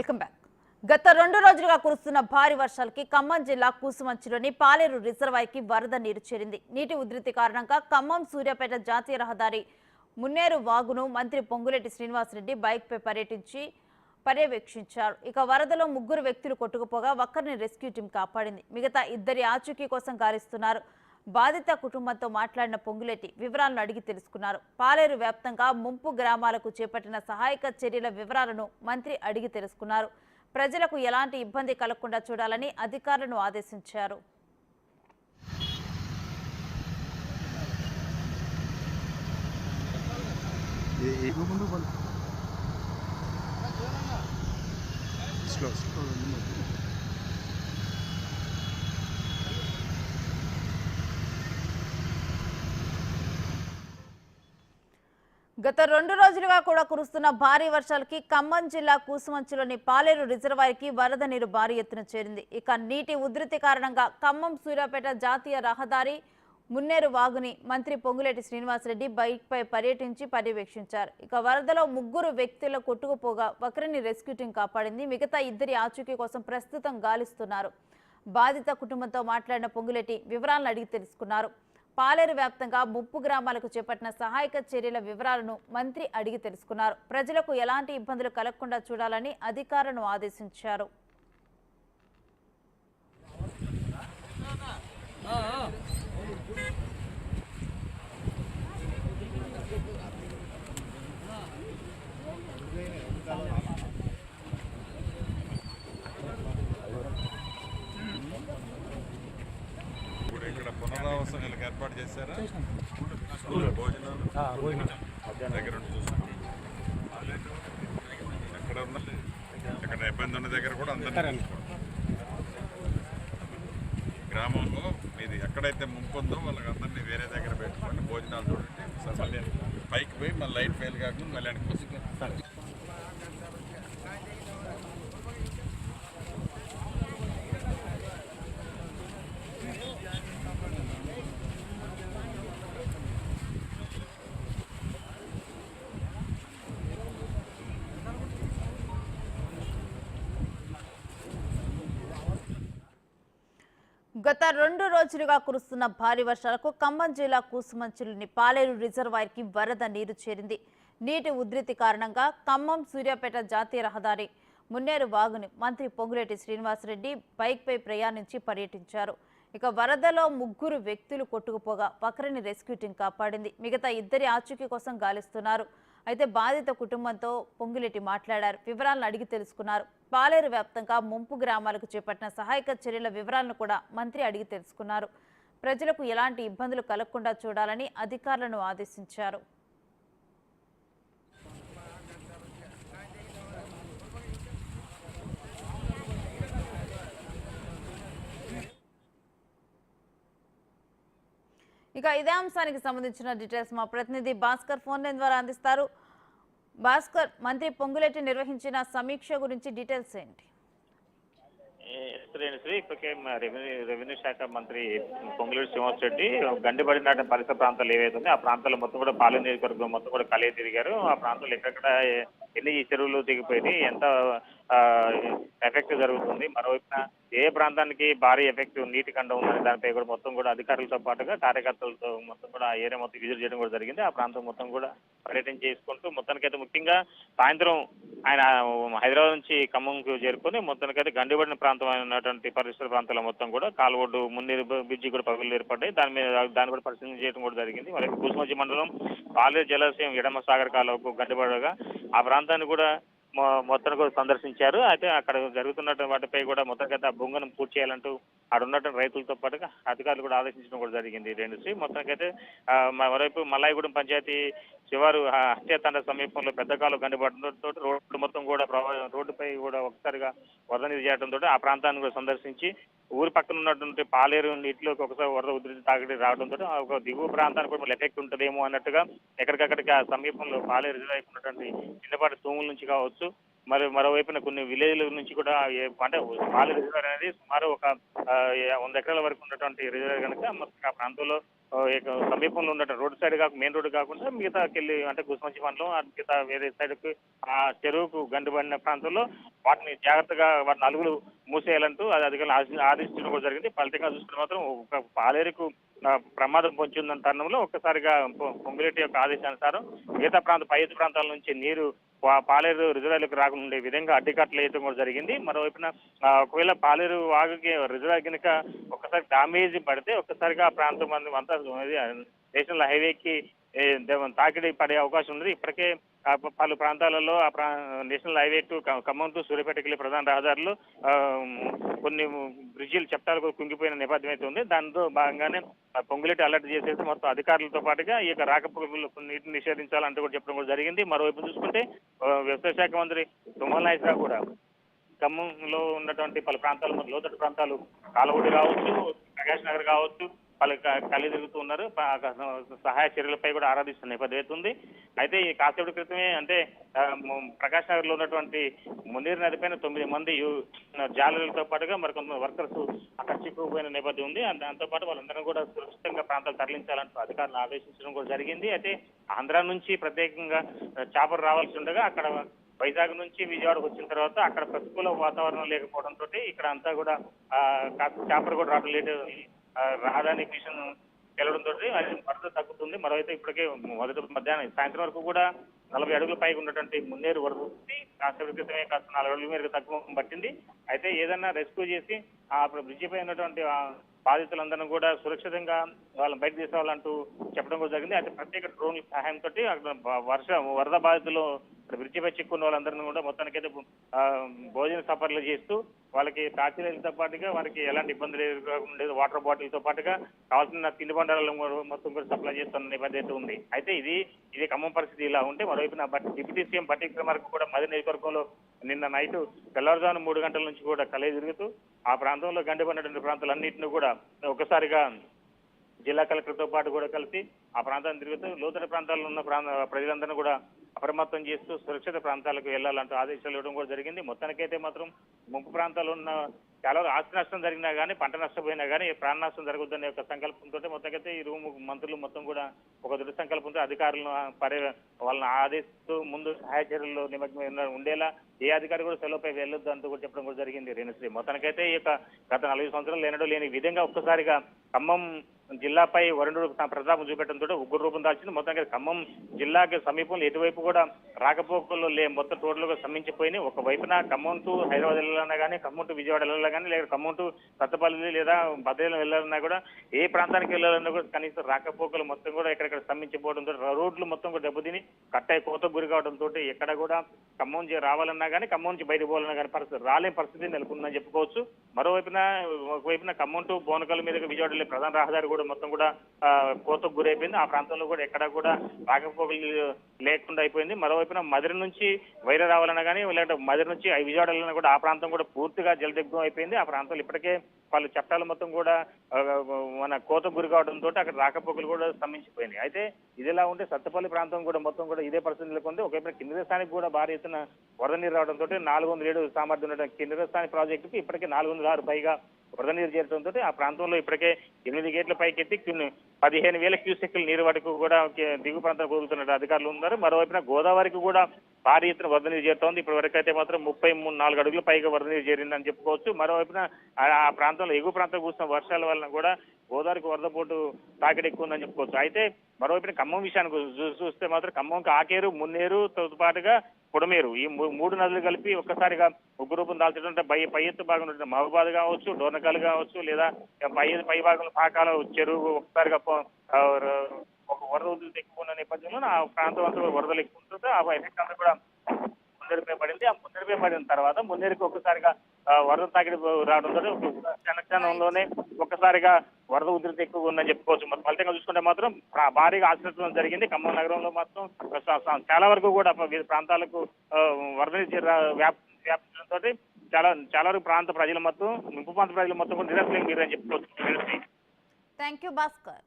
Welcome back. గత రెండు రోజులుగా కురుస్తున్న భారీ వర్షాలకి ఖమ్మం జిల్లా కూసుమంచిలోని పాలేరు రిజర్వాయర్కి వరద నీరు చేరింది. నీటి ఉధృతి కారణంగా ఖమ్మం సూర్యాపేట జాతీయ రహదారి మున్నేరు వాగును మంత్రి పొంగులేటి శ్రీనివాసరెడ్డి బైక్పై పర్యటించి పర్యవేక్షించారు. ఇక వరదలో ముగ్గురు వ్యక్తులు కొట్టుకుపోగా ఒక్కరిని రెస్క్యూ టీం కాపాడింది. మిగతా ఇద్దరి ఆచూకీ కోసం గాలిస్తున్నారు. బాధిత కుటుంబంతో మాట్లాడిన పొంగులేటి వివరాలను అడిగి తెలుసుకున్నారు. పాలేరు వ్యాప్తంగా ముంపు గ్రామాలకు చేపట్టిన సహాయక చర్యల వివరాలను మంత్రి అడిగి తెలుసుకున్నారు. ప్రజలకు ఎలాంటి ఇబ్బంది కలగకుండా చూడాలని అధికారులను ఆదేశించారు. స్లో గత రెండు రోజులుగా కూడా కురుస్తున్న భారీ వర్షాలకి ఖమ్మం జిల్లా కూసుమంచులోని పాలేరు రిజర్వాయర్కి వరద నీరు భారీ ఎత్తున చేరింది. ఇక నీటి ఉధృతి కారణంగా ఖమ్మం సూర్యాపేట జాతీయ రహదారి మున్నేరు వాగుని మంత్రి పొంగులేటి శ్రీనివాసరెడ్డి బైక్పై పర్యటించి పర్యవేక్షించారు. ఇక వరదలో ముగ్గురు వ్యక్తుల కొట్టుకుపోగా ఒకరిని రెస్క్యూ టీం కాపాడింది. మిగతా ఇద్దరి ఆచూకీ కోసం ప్రస్తుతం గాలిస్తున్నారు. బాధిత కుటుంబంతో మాట్లాడిన పొంగులేటి వివరాలను అడిగి తెలుసుకున్నారు. పాలేరు వ్యాప్తంగా ముప్పు గ్రామాలకు చేపట్టిన సహాయక చర్యల వివరాలను మంత్రి అడిగి తెలుసుకున్నారు. ప్రజలకు ఎలాంటి ఇబ్బందులు కలగకుండా చూడాలని అధికారులను ఆదేశించారు. పునరావాస నెలకు ఏర్పాటు చేశారా? భోజనాలు. దగ్గర ఉండి చూసుకుంటాం ఎక్కడ ఉన్న ఎక్కడ ఇబ్బంది ఉన్న దగ్గర కూడా అందరూ గ్రామంలో మీది ఎక్కడైతే ముంపు ఉందో వాళ్ళకి అందరినీ వేరే దగ్గర పెట్టుకోండి. భోజనాలు చూడండి. మళ్ళీ పైకి పోయి మళ్ళీ లైట్ ఫెయిల్ కాకుండా మళ్ళీ వెనక్కి గత రెండు రోజులుగా కురుస్తున్న భారీ వర్షాలకు ఖమ్మం జిల్లా కూసుమంచులోని పాలేరు రిజర్వాయర్కి వరద నీరు చేరింది. నీటి ఉధృతి కారణంగా ఖమ్మం సూర్యాపేట జాతీయ రహదారి మున్నేరు వాగుని మంత్రి పొంగులేటి శ్రీనివాసరెడ్డి బైక్పై ప్రయాణించి పర్యటించారు. ఇక వరదలో ముగ్గురు వ్యక్తులు కొట్టుకుపోగా ఒకరిని రెస్క్యూ టీం కాపాడింది. మిగతా ఇద్దరి ఆచూకీ కోసం గాలిస్తున్నారు. అయితే బాధిత కుటుంబంతో పొంగిలెట్టి మాట్లాడారు. వివరాలను అడిగి తెలుసుకున్నారు. పాలేరు వ్యాప్తంగా ముంపు గ్రామాలకు చేపట్టిన సహాయక చర్యల వివరాలను కూడా మంత్రి అడిగి తెలుసుకున్నారు. ప్రజలకు ఎలాంటి ఇబ్బందులు కలగకుండా చూడాలని అధికారులను ఆదేశించారు. ఇక ఇదే అంశానికి సంబంధించిన డీటెయిల్స్ మా ప్రతినిధి భాస్కర్ ఫోన్ లైన్ ద్వారా అందిస్తారు. భాస్కర్ మంత్రి పొంగులేటి నిర్వహించిన సమీక్ష గురించి డీటెయిల్స్ ఏంటి? శ్రీ ఇప్పటికే మా రెవెన్యూ రెవెన్యూ శాఖ మంత్రి పొంగులేటి శ్రీనివాస్ రెడ్డి గండిపడిన పరిసర ప్రాంతాలు ఏవైతే ఉన్నాయో ఆ ప్రాంతాల్లో మొత్తం కూడా పాలన నియోజకవర్గం మొత్తం కూడా కలిగి తిరిగారు. ఆ ప్రాంతంలో ఎక్కడెక్కడ ఎన్ని చెరువులు దిగిపోయి ఎంత ఎఫెక్ట్ జరుగుతుంది. మరోవైపున ఏ ప్రాంతానికి భారీ ఎఫెక్ట్ నీటి కండ ఉందని దానిపై కూడా మొత్తం కూడా అధికారులతో పాటుగా కార్యకర్తలతో మొత్తం కూడా ఆ ఏరియా మొత్తం విజిట్ చేయడం కూడా జరిగింది. ఆ ప్రాంతం మొత్తం కూడా పర్యటన చేసుకుంటూ మొత్తానికైతే ముఖ్యంగా సాయంత్రం ఆయన హైదరాబాద్ నుంచి ఖమ్మంకు చేరుకొని మొత్తానికైతే గండిపడిన ప్రాంతం ఉన్నటువంటి పరిసర ప్రాంతాల మొత్తం కూడా కాలువడ్డు ముందు బ్రిడ్జి కూడా పగులు ఏర్పడ్డాయి. దాని మీద దాన్ని కూడా పరిశీలన చేయడం కూడా జరిగింది. మరి కూసుమజ్జి మండలం పాలేరు జలాశయం ఎడమ సాగర్ కాలువకు గండిబడగా ఆ ప్రాంతాన్ని కూడా మొ- మొత్తం కూడా సందర్శించారు. అయితే అక్కడ జరుగుతున్నటువంటి వాటిపై కూడా మొత్తానికైతే ఆ బొంగను పూర్తి చేయాలంటూ అక్కడ ఉన్నటువంటి రైతులతో పాటుగా అధికారులు కూడా ఆలోచించడం కూడా జరిగింది. రెండు శ్రీ మొత్తానికైతే మరోవైపు మల్లాయిగూడెం పంచాయతీ శివారు ఆ, హత్యాతండ సమీపంలో పెద్ద కాలు గండిపడడంతో రోడ్డు మొత్తం కూడా ప్రవా- రోడ్డుపై కూడా ఒకసారిగా వరద నీరు చేయడంతో ఆ ప్రాంతాన్ని కూడా సందర్శించి ఊరి పక్కన ఉన్నటువంటి పాలేరు నీటిలోకి ఒకసారి వరద ఉధృతి తాగడి రావడంతో ఒక దిగువ ప్రాంతానికి కూడా ఎఫెక్ట్ ఉంటుందేమో అన్నట్టుగా ఎక్కడికక్కడికి ఆ సమీపంలో పాలేరు రిజర్వ్ ఉన్నటువంటి చిన్నపాటి తూముల నుంచి కావచ్చు మరి మరోవైపున కొన్ని విలేజ్ల నుంచి కూడా అంటే పాలేరు రిజర్వ్ అనేది సుమారు ఒక వంద ఎకరాల వరకు ఉన్నటువంటి రిజర్వ్ కనుక ఆ ప్రాంతంలో సమీపంలో ఉండటం రోడ్ సైడ్ కాకుండా మెయిన్ రోడ్ కాకుండా మిగతాకెళ్ళి అంటే గుస్మంచి మండలం మిగతా వేరే సైడ్కి ఆ చెరువుకు గండిపడిన ప్రాంతంలో వాటిని జాగ్రత్తగా వాటి నలుగురు మూసేయాలంటూ అది అధికారులు ఆదేశించడం కూడా జరిగింది. ఫలితంగా చూసుకుంటే మాత్రం ఒక పాలేరుకు ప్రమాదం పొంచి తరుణంలో ఒక్కసారిగా పొ- పొంగులేటి యొక్క ఆదేశానుసారం మిగతా ప్రాంత పై ప్రాంతాల నుంచి నీరు పాలేరు రిజర్వాయర్లకు రాకుండా ఉండే విధంగా అడ్డుకట్లు వేయడం కూడా జరిగింది. మరోవైపున ఒకవేళ పాలేరు వాగుకి రిజర్వాయర్ కనుక ఒక్కసారి డామేజ్ పడితే ఒక్కసారిగా ఆ ప్రాంతం అంతా నేషనల్ హైవేకి తాకిడి పడే అవకాశం ఉంది ఇప్పటికే పలు ప్రాంతాలలో ఆ ప్రా national highway to Khammam to సూర్యాపేటకి వెళ్ళే ప్రధాన రహదారులు కొన్ని బ్రిడ్జిలు చట్టాలు కుంగిపోయిన నేపథ్యం అయితే ఉంది. దాంతో భాగంగానే ఆ పొంగులేటి అలర్ట్ చేసేసి మొత్తం అధికారులతో పాటుగా ఈ యొక్క రాకపోకలు నీటిని నిషేధించాలంటూ కూడా చెప్పడం కూడా జరిగింది. మరోవైపు చూసుకుంటే వ్యవసాయ శాఖ మంత్రి తుమ్మల నాయక్ కూడా ఖమ్మంలో ఉన్నటువంటి పలు ప్రాంతాలు లోతట్టు ప్రాంతాలు కాలవడి కావచ్చు ప్రకాష్ నగర్ కావచ్చు వాళ్ళు క- తిరుగుతూ ఉన్నారు. సహాయ చర్యలపై కూడా ఆరాధిస్తున్న నేపథ్యం అయితే అయితే ఈ కాసేపటి క్రితమే అంటే ప్రకాష్ నగర్లో ఉన్నటువంటి మునీర్ నది పైన తొమ్మిది మంది జాలరులతో పాటుగా మరికొంత వర్కర్స్ అక్కడ చిక్కుకుపోయిన నేపథ్యం ఉంది. దాంతోపాటు దాంతో పాటు వాళ్ళందరూ కూడా సురక్షితంగా ప్రాంతాలు తరలించాలంటూ అధికారులు ఆదేశించడం కూడా జరిగింది. అయితే ఆంధ్ర నుంచి ప్రత్యేకంగా చేపలు రావాల్సి ఉండగా అక్కడ వైజాగ్ నుంచి విజయవాడకు వచ్చిన తర్వాత అక్కడ ప్రతికూల వాతావరణం లేకపోవడంతో ఇక్కడ అంతా కూడా కాస్త చేపలు కూడా రావడం లేట్ రాదని రావడానికి మిషన్ అది వరద తగ్గుతుంది. మరోవైతే ఇప్పటికే మొదటి మధ్యాహ్నం సాయంత్రం వరకు కూడా నలభై అడుగుల పైకి ఉన్నటువంటి మున్నేరు వరద వచ్చి కాసేపు క్రితమే కాస్త నాలుగు అడుగుల మేరకు తక్కువ పట్టింది. అయితే ఏదన్నా రెస్క్యూ చేసి ఆ బ్రిడ్జి పై ఉన్నటువంటి ఆ బాధితులందరినీ కూడా సురక్షితంగా వాళ్ళని బయట తీసుకోవాలంటూ చెప్పడం కూడా జరిగింది. అయితే ప్రత్యేక డ్రోన్ సహాయంతో అక్కడ వర్ష వరద బాధితులు ఇక్కడ బ్రిడ్జిపై చిక్కున్న వాళ్ళందరినీ కూడా మొత్తానికైతే అయితే భోజన సఫర్లు చేస్తూ వాళ్ళకి తాచిలతో పాటుగా వారికి ఎలాంటి ఇబ్బంది లేదు వాటర్ బాటిల్తో పాటుగా కావాల్సిన తిండి బండారాలు కూడా మొత్తం కూడా సప్లై చేస్తున్న నేపథ్యం అయితే ఉంది. అయితే ఇది ఇది ఖమ్మం పరిస్థితి ఇలా ఉంటే మరోవైపున డిప్యూటీ సీఎం బట్టి విక్రమార్క కూడా మది నియోజకవర్గంలో నిన్న నైట్ తెల్లవారుజాము మూడు గంటల నుంచి కూడా కలయి తిరుగుతూ ఆ ప్రాంతంలో గండిపడినటువంటి ప్రాంతాలన్నింటినీ కూడా ఒకసారిగా జిల్లా కలెక్టర్తో పాటు కూడా కలిసి ఆ ప్రాంతాన్ని తిరుగుతూ లోతట్టు ప్రాంతాల్లో ఉన్న ప్రాంత ప్రజలందరినీ కూడా అప్రమత్తం చేస్తూ సురక్షిత ప్రాంతాలకు వెళ్ళాలంటూ ఆదేశాలు ఇవ్వడం కూడా జరిగింది. మొత్తానికైతే మాత్రం ముంపు ప్రాంతాల్లో ఉన్న చాలా ఆస్తి నష్టం జరిగినా కానీ పంట నష్టపోయినా కానీ ప్రాణ నష్టం జరగొద్దనే ఒక సంకల్పంతో మొత్తంకైతే ఈ రూమ్ మంత్రులు మొత్తం కూడా ఒక దృఢ సంకల్పంతో అధికారులను పర్య వాళ్ళని ఆదేశిస్తూ ముందు సహాయ చర్యల్లో నిమగ్నం ఉండేలా ఏ అధికారి కూడా సెలవుపై వెళ్ళొద్దు అంటూ కూడా చెప్పడం కూడా జరిగింది రేణుశ్రీ. మొత్తానికైతే ఈ యొక్క గత నలభై సంవత్సరాలు లేనడో లేని విధంగా ఒక్కసారిగా ఖమ్మం జిల్లాపై వరుణుడు తన ప్రతాపం చూపెట్టడంతో ఉగ్ర రూపం దాల్చింది. మొత్తంగా ఖమ్మం జిల్లాకి సమీపంలో ఎటువైపు కూడా రాకపోకల్లో లే మొత్తం టోటల్గా స్తంభించిపోయినాయి. ఒక వైపున ఖమ్మం టు హైదరాబాద్ వెళ్ళాలన్నా కానీ ఖమ్మం టు విజయవాడ వెళ్ళాలన్నా కానీ లేదా. ఖమ్మం టు సత్తపల్లి లేదా భద్రాచలం వెళ్ళాలన్నా కూడా ఏ ప్రాంతానికి వెళ్ళాలన్నా కూడా కనీసం రాకపోకలు మొత్తం కూడా ఎక్కడెక్కడ స్తంభించిపోవడంతో రోడ్లు మొత్తం కూడా దెబ్బతిని కట్టాయి కోత గురి కావడంతో ఎక్కడ కూడా ఖమ్మం నుంచి రావాలన్నా కానీ ఖమ్మం నుంచి బయటకు పోవాలన్నా కానీ పరిస్థితి రాలేని పరిస్థితి నెలకొందని చెప్పుకోవచ్చు. మరోవైపున ఒకవైపున ఖమ్మం టు బోనకల్ మీద విజయవాడ వెళ్ళే ప్రధాన రహదారి కూడా మొత్తం కూడా కోతకు గురైపోయింది. ఆ ప్రాంతంలో కూడా ఎక్కడా కూడా రాకపోకలు లేకుండా అయిపోయింది. మరోవైపున మదిరి నుంచి వైర రావాలన్నా కానీ లేదంటే మదిరి నుంచి విజయవాడ వెళ్ళినా కూడా ఆ ప్రాంతం కూడా పూర్తిగా జలదిగ్ధం అయిపోయింది. ఆ ప్రాంతంలో ఇప్పటికే పలు చట్టాలు మొత్తం కూడా మన కోత గురి కావడంతో అక్కడ రాకపోకలు కూడా స్తంభించిపోయినాయి. అయితే ఇదిలా ఉంటే సత్తపల్లి ప్రాంతం కూడా మొత్తం కూడా ఇదే పరిస్థితిలో ఉంది ఒకవైపు కింది స్థానికి కూడా భారీ ఎత్తున వరద నీరు రావడంతో నాలుగు వందల ఏడు సామర్థ్యం ఉండడం కింది స్థాని ప్రాజెక్టుకి ఇప్పటికే నాలుగు వందల ఆరు పైగా వరద నీరు చేరడంతో ఆ ప్రాంతంలో ఇప్పటికే ఎనిమిది గేట్ల పైకెత్తి కొన్ని పదిహేను వేల క్యూసెక్ల నీరు వరకు కూడా దిగు ప్రాంతం కోరుతున్నట్టు అధికారులు ఉన్నారు. మరోవైపున గోదావరికి కూడా భారీ ఎత్తున వరద నీరు చేరుతోంది. ఇప్పటి వరకు అయితే మాత్రం ముప్పై మూడు నాలుగు అడుగుల పైగా వరద నీరు చేరిందని చెప్పుకోవచ్చు. మరోవైపున ఆ- ఆ ప్రాంతంలో ఎగువ ప్రాంతం కూర్చున్న వర్షాల వలన కూడా గోదావరికి వరద పోటు తాకిడి ఎక్కువ ఉందని చెప్పుకోవచ్చు. అయితే మరోవైపున ఖమ్మం విషయానికి చూ- చూస్తే మాత్రం ఖమ్మంకి ఆకేరు మున్నేరు తో పాటుగా పొడమేరు ఈ మూ- మూడు నదులు కలిపి ఒక్కసారిగా ఉగ్గు రూపం దాల్చడం పై పై ఎత్తు భాగం ఉంటుంది. మహబాద్ కావచ్చు డోనకాలు కావచ్చు లేదా పై పై భాగంలో పాకాల చెరువు ఒక్కసారిగా ఒక వరద ఉధృతి ఎక్కువ ఉన్న నేపథ్యంలో ఆ ప్రాంతం అంతా వరదలు ఎక్కువ ఉంటుంది. ఆ ఎఫెక్ట్ అంతా కూడా ముందరిపై పడింది. ఆ ముందరిపై పడిన తర్వాత ముందరికి ఒక్కసారిగా వరద తాకిడి రావడంతో క్షణక్షణంలోనే ఒక్కసారిగా వరద ఉధృతి ఎక్కువ ఉందని చెప్పుకోవచ్చు. మరి ఫలితంగా చూసుకుంటే మాత్రం భారీగా ఆశ్రయించడం జరిగింది. ఖమ్మం నగరంలో మాత్రం చాలా వరకు కూడా వివిధ ప్రాంతాలకు వరద నీరు వ్యాప్ వ్యాపించడంతో చాలా చాలా వరకు ప్రాంత ప్రజల మొత్తం ముంపు ప్రాంత ప్రజల మొత్తం కూడా నిరసన అని చెప్పుకోవచ్చు థ్యాంక్ యూ భాస్కర్